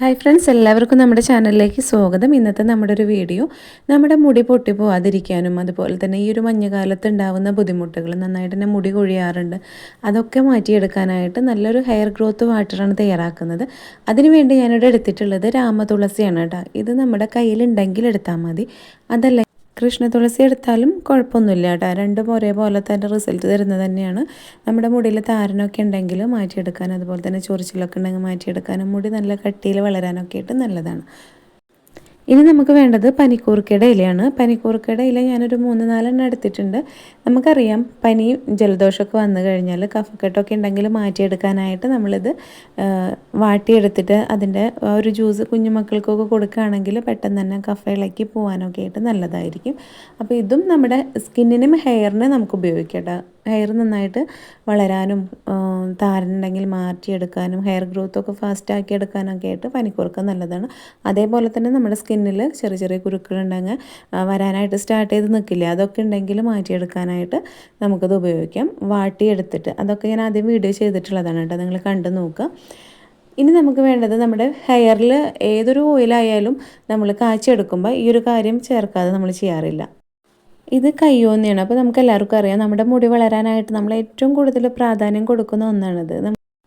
Hi friends എല്ലാവർക്കും നമ്മുടെ ചാനലിലേക്ക് സ്വാഗതം. ഇന്നത്തെ നമ്മുടെ ഒരു വീഡിയോ നമ്മുടെ മുടി പൊട്ടി പോവാതിരിക്കാനും അതുപോലെ തന്നെ ഈ ഒരു മഞ്ഞുകാലത്ത് ഉണ്ടാകുന്ന ബുദ്ധിമുട്ടുകൾ നന്നായിട്ട് തന്നെ മുടി കൊഴിയാറുണ്ട് അതൊക്കെ മാറ്റിയെടുക്കാനായിട്ട് നല്ലൊരു ഹെയർ ഗ്രോത്ത് വാട്ടറാണ് തയ്യാറാക്കുന്നത്. അതിനുവേണ്ടി ഞാനിവിടെ എടുത്തിട്ടുള്ളത് രാമതുളസിയാണ് കേട്ടോ. ഇത് നമ്മുടെ കയ്യിലുണ്ടെങ്കിൽ എടുത്താൽ മതി. അതല്ല കൃഷ്ണ തുളസി എടുത്താലും കുഴപ്പമൊന്നുമില്ല കേട്ടോ. രണ്ടും ഒരേപോലെ തന്നെ റിസൾട്ട് തരുന്നത് തന്നെയാണ്. നമ്മുടെ മുടിയിൽ താരനൊക്കെ ഉണ്ടെങ്കിൽ മാറ്റിയെടുക്കാൻ അതുപോലെ തന്നെ ചൊറിച്ചിലൊക്കെ ഉണ്ടെങ്കിൽ മാറ്റിയെടുക്കാനും മുടി നല്ല കട്ടിയിൽ വളരാനൊക്കെ ആയിട്ട് നല്ലതാണ്. ഇനി നമുക്ക് വേണ്ടത് പനിക്കൂർക്കയുടെ ഇലയാണ്. പനിക്കൂർക്കയുടെ ഇല ഞാനൊരു മൂന്ന് നാലെണ്ണം എടുത്തിട്ടുണ്ട്. നമുക്കറിയാം പനിയും ജലദോഷമൊക്കെ വന്നു കഴിഞ്ഞാൽ കഫക്കെട്ടൊക്കെ ഉണ്ടെങ്കിൽ മാറ്റിയെടുക്കാനായിട്ട് നമ്മളിത് വാട്ടിയെടുത്തിട്ട് അതിന്റെ ഒരു ജ്യൂസ് കുഞ്ഞുമക്കൾക്കൊക്കെ കൊടുക്കുകയാണെങ്കിൽ പെട്ടെന്ന് തന്നെ കഫ ഇളക്കി പോകാനൊക്കെ ആയിട്ട് നല്ലതായിരിക്കും. അപ്പോൾ ഇതും നമ്മുടെ സ്കിന്നിനും ഹെയറിനും നമുക്ക് ഉപയോഗിക്കാം ഹെയർ നന്നായിട്ട് വളരാനും താരനുണ്ടെങ്കിൽ മാറ്റിയെടുക്കാനും ഹെയർ ഗ്രോത്തൊക്കെ ഫാസ്റ്റ് ആക്കി എടുക്കാനൊക്കെ ആയിട്ട് പനിക്കൂർക്ക നല്ലതാണ്. അതേപോലെ തന്നെ നമ്മുടെ സ്കിന്നിൽ ചെറിയ ചെറിയ കുരുക്കളുണ്ടെങ്കിൽ വരാനായിട്ട് സ്റ്റാർട്ട് ചെയ്ത് നിൽക്കില്ല. അതൊക്കെ ഉണ്ടെങ്കിൽ മാറ്റിയെടുക്കാനായിട്ട് നമുക്കത് ഉപയോഗിക്കാം. വാട്ടിയെടുത്തിട്ട് അതൊക്കെ ഞാൻ ആദ്യം വീഡിയോ ചെയ്തിട്ടുള്ളതാണ് കേട്ടോ. നിങ്ങൾ കണ്ടു നോക്കുക. ഇനി നമുക്ക് വേണ്ടത് നമ്മുടെ ഹെയറിൽ ഏതൊരു ഓയിലായാലും നമ്മൾ കാച്ചെടുക്കുമ്പോൾ ഈ ഒരു കാര്യം ചേർക്കാതെ നമ്മൾ ചെയ്യാറില്ല. ഇത് കയ്യോന്നിയാണ്. അപ്പോൾ നമുക്ക് എല്ലാവർക്കും അറിയാം നമ്മുടെ മുടി വളരാനായിട്ട് നമ്മൾ ഏറ്റവും കൂടുതൽ പ്രാധാന്യം കൊടുക്കുന്ന ഒന്നാണിത്.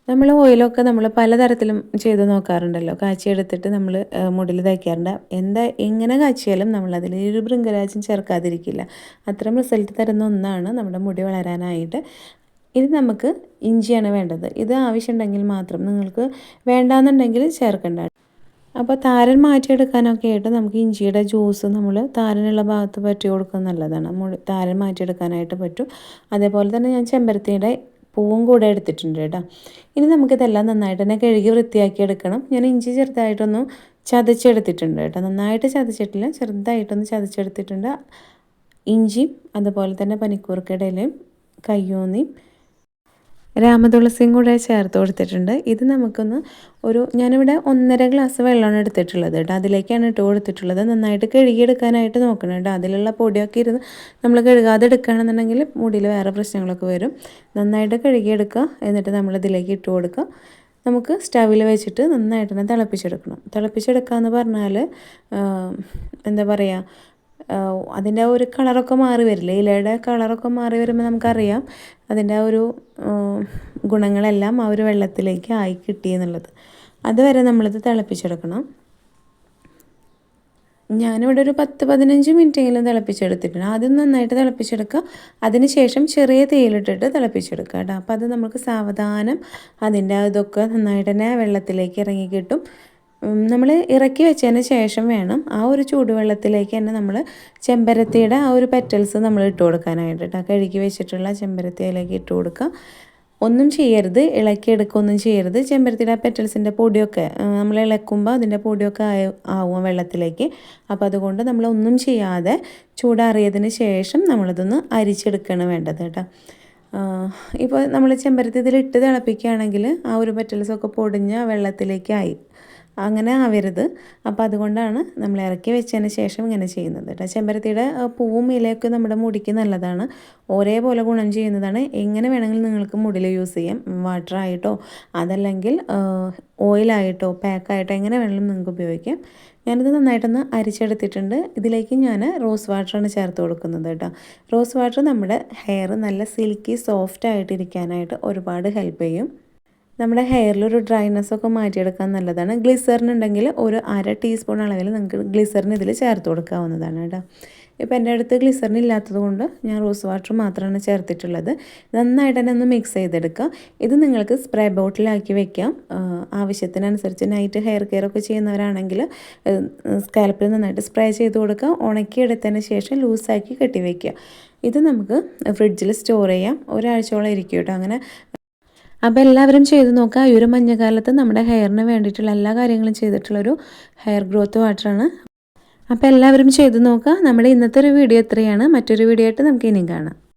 നമ്മൾ ഓയിലൊക്കെ നമ്മൾ പലതരത്തിലും ചെയ്ത് നോക്കാറുണ്ടല്ലോ. കാച്ചിയെടുത്തിട്ട് നമ്മൾ മുടിയിൽ തയ്ക്കാറുണ്ട് എന്താ എങ്ങനെ കാച്ചിയാലും നമ്മൾ അതിൽ ഒരു ഭൃംഗരാജും ചേർക്കാതിരിക്കില്ല. അത്രയും റിസൾട്ട് തരുന്ന ഒന്നാണ് നമ്മുടെ മുടി വളരാനായിട്ട്. ഇത് നമുക്ക് ഇഞ്ചിയാണ് വേണ്ടത്. ഇത് ആവശ്യമുണ്ടെങ്കിൽ മാത്രം നിങ്ങൾക്ക് വേണ്ടാന്നുണ്ടെങ്കിൽ ചേർക്കേണ്ട. അപ്പോൾ താരൻ മാറ്റിയെടുക്കാനൊക്കെ ആയിട്ട് നമുക്ക് ഇഞ്ചിയുടെ ജ്യൂസ് നമ്മൾ താരനുള്ള ഭാഗത്ത് പറ്റി കൊടുക്കുന്നത് നല്ലതാണ്. താരൻ മാറ്റിയെടുക്കാനായിട്ട് പറ്റും. അതേപോലെ തന്നെ ഞാൻ ചെമ്പരത്തിയുടെ പൂവും കൂടെ എടുത്തിട്ടുണ്ട് കേട്ടോ. ഇനി നമുക്കിതെല്ലാം നന്നായിട്ട് തന്നെ കഴുകി വൃത്തിയാക്കി എടുക്കണം. ഞാൻ ഇഞ്ചി ചെറുതായിട്ടൊന്ന് ചതച്ചെടുത്തിട്ടുണ്ട് കേട്ടോ. നന്നായിട്ട് ചതച്ചിട്ടില്ല ചെറുതായിട്ടൊന്ന് ചതച്ചെടുത്തിട്ടുണ്ട്. ഇഞ്ചിയും അതുപോലെ തന്നെ പനിക്കൂർക്കിടയിലും കയ്യോന്നിയും രാമതുളസിയും കൂടെ ചേർത്ത് കൊടുത്തിട്ടുണ്ട്. ഇത് നമുക്കൊന്ന് ഒരു ഞാനിവിടെ ഒന്നര ഗ്ലാസ് വെള്ളമാണ് എടുത്തിട്ടുള്ളത് കേട്ടോ. അതിലേക്കാണ് ഇട്ട് കൊടുത്തിട്ടുള്ളത്. നന്നായിട്ട് കഴുകിയെടുക്കാനായിട്ട് നോക്കണം കേട്ടോ. അതിലുള്ള പൊടിയൊക്കെ ഇരുന്ന് നമ്മൾ കഴുകാതെ എടുക്കുകയാണെന്നുണ്ടെങ്കിൽ മുടിയിൽ വേറെ പ്രശ്നങ്ങളൊക്കെ വരും. നന്നായിട്ട് കഴുകിയെടുക്കുക. എന്നിട്ട് നമ്മൾ ഇതിലേക്ക് ഇട്ട് കൊടുക്കുക. നമുക്ക് സ്റ്റവിൽ വെച്ചിട്ട് നന്നായിട്ട് തന്നെ തിളപ്പിച്ചെടുക്കണം. തിളപ്പിച്ചെടുക്കുക എന്ന് പറഞ്ഞാൽ എന്താ പറയുക അതിന്റെ ഒരു കളറൊക്കെ മാറി വരില്ലേ? ഇലയുടെ കളറൊക്കെ മാറി വരുമ്പോൾ നമുക്കറിയാം അതിന്റെ ആ ഒരു ഗുണങ്ങളെല്ലാം ആ ഒരു വെള്ളത്തിലേക്ക് ആയി കിട്ടി എന്നുള്ളത്. അതുവരെ നമ്മളിത് തിളപ്പിച്ചെടുക്കണം. ഞാനിവിടെ ഒരു പത്ത് പതിനഞ്ച് മിനിറ്റെങ്കിലും തിളപ്പിച്ചെടുത്തിട്ടുണ്ട്. ആദ്യം നന്നായിട്ട് തിളപ്പിച്ചെടുക്കുക. അതിന് ശേഷം ചെറിയ തേയിലിട്ടിട്ട് തിളപ്പിച്ചെടുക്കുക കേട്ടോ. അപ്പോൾ അത് നമുക്ക് സാവധാനം അതിന്റെ ഇതൊക്കെ നന്നായിട്ട് തന്നെ വെള്ളത്തിലേക്ക് ഇറങ്ങി കിട്ടും. നമ്മൾ ഇറക്കി വെച്ചതിന് ശേഷം വേണം ആ ഒരു ചൂടുവെള്ളത്തിലേക്ക് തന്നെ നമ്മൾ ചെമ്പരത്തിയുടെ ആ ഒരു പെറ്റൽസ് നമ്മൾ ഇട്ട് കൊടുക്കാനായിട്ട്. കേട്ടോ കഴുകി വെച്ചിട്ടുള്ള ചെമ്പരത്തിയിലേക്ക് ഇട്ട് കൊടുക്കുക ഒന്നും ചെയ്യരുത് ഇളക്കിയെടുക്കുകയൊന്നും ചെയ്യരുത്. ചെമ്പരത്തിയുടെ പെറ്റൽസിന്റെ പൊടിയൊക്കെ നമ്മൾ ഇളക്കുമ്പോൾ അതിന്റെ പൊടിയൊക്കെ ആവും വെള്ളത്തിലേക്ക്. അപ്പോൾ അതുകൊണ്ട് നമ്മൾ ഒന്നും ചെയ്യാതെ ചൂടാറിയതിന് ശേഷം നമ്മളിതൊന്ന് അരിച്ചെടുക്കുകയാണ് വേണ്ടത് കേട്ടോ. ഇപ്പോൾ നമ്മൾ ചെമ്പരത്തി ഇതിലിട്ട് തിളപ്പിക്കുകയാണെങ്കിൽ ആ ഒരു പെറ്റൽസൊക്കെ പൊടിഞ്ഞ് വെള്ളത്തിലേക്കായി അങ്ങനെ ആവരുത്. അപ്പോൾ അതുകൊണ്ടാണ് നമ്മൾ ഇറക്കി വെച്ചതിന് ശേഷം ഇങ്ങനെ ചെയ്യുന്നത് കേട്ടോ. ചെമ്പരത്തിയുടെ പൂവും ഇലയൊക്കെ നമ്മുടെ മുടിക്ക് നല്ലതാണ്. ഒരേപോലെ ഗുണം ചെയ്യുന്നതാണ്. എങ്ങനെ വേണമെങ്കിലും നിങ്ങൾക്ക് മുടിയിൽ യൂസ് ചെയ്യാം. വാട്ടറായിട്ടോ അതല്ലെങ്കിൽ ഓയിലായിട്ടോ പാക്കായിട്ടോ എങ്ങനെ വേണമെങ്കിലും നിങ്ങൾക്ക് ഉപയോഗിക്കാം. ഞാനിത് നന്നായിട്ടൊന്ന് അരിച്ചെടുത്തിട്ടുണ്ട്. ഇതിലേക്ക് ഞാൻ റോസ് വാട്ടറാണ് ചേർത്ത് കൊടുക്കുന്നത് കേട്ടോ. റോസ് വാട്ടർ നമ്മുടെ ഹെയർ നല്ല സിൽക്കി സോഫ്റ്റ് ആയിട്ടിരിക്കാനായിട്ട് ഒരുപാട് ഹെൽപ്പ് ചെയ്യും. നമ്മുടെ ഹെയറിൽ ഒരു ഡ്രൈനെസ് ഒക്കെ മാറ്റിയെടുക്കാൻ നല്ലതാണ്. ഗ്ലിസറിൻ ഉണ്ടെങ്കിൽ ഒരു അര ടീസ്പൂൺ അളവിൽ നിങ്ങൾക്ക് ഗ്ലിസറിൻ ഇതിൽ ചേർത്ത് കൊടുക്കാവുന്നതാണ് കേട്ടോ. ഇപ്പോൾ എന്റെ അടുത്ത് ഗ്ലിസറിൻ ഇല്ലാത്തത് കൊണ്ട് ഞാൻ റോസ് വാട്ടർ മാത്രമാണ് ചേർത്തിട്ടുള്ളത്. നന്നായിട്ട് തന്നെ ഒന്ന് മിക്സ് ചെയ്തെടുക്കുക. ഇത് നിങ്ങൾക്ക് സ്പ്രേ ബോട്ടിലാക്കി വെക്കാം. ആവശ്യത്തിനനുസരിച്ച് നൈറ്റ് ഹെയർ കെയർ ഒക്കെ ചെയ്യുന്നവരാണെങ്കിൽ സ്കാൽപ്പിൽ നന്നായിട്ട് സ്പ്രേ ചെയ്ത് കൊടുക്കുക. ഉണക്കി ഉണക്കിയെടുത്തതിന് ശേഷം ലൂസാക്കി കെട്ടി വയ്ക്കുക ഇത് നമുക്ക് ഫ്രിഡ്ജിൽ സ്റ്റോർ ചെയ്യാം. ഒരാഴ്ചയോളം ഇരിക്കും കേട്ടോ. അങ്ങനെ അപ്പോൾ എല്ലാവരും ചെയ്ത് നോക്കുക ഈ ഒരു മഞ്ഞക്കാലത്ത് നമ്മുടെ ഹെയറിന് വേണ്ടിയിട്ടുള്ള എല്ലാ കാര്യങ്ങളും ചെയ്തിട്ടുള്ളൊരു ഹെയർ ഗ്രോത്ത് വാട്ടറാണ് അപ്പോൾ എല്ലാവരും ചെയ്ത് നോക്കുക നമ്മുടെ ഇന്നത്തെ ഒരു വീഡിയോ എത്രയാണ് മറ്റൊരു വീഡിയോ ആയിട്ട് നമുക്ക് ഇനിയും കാണാം.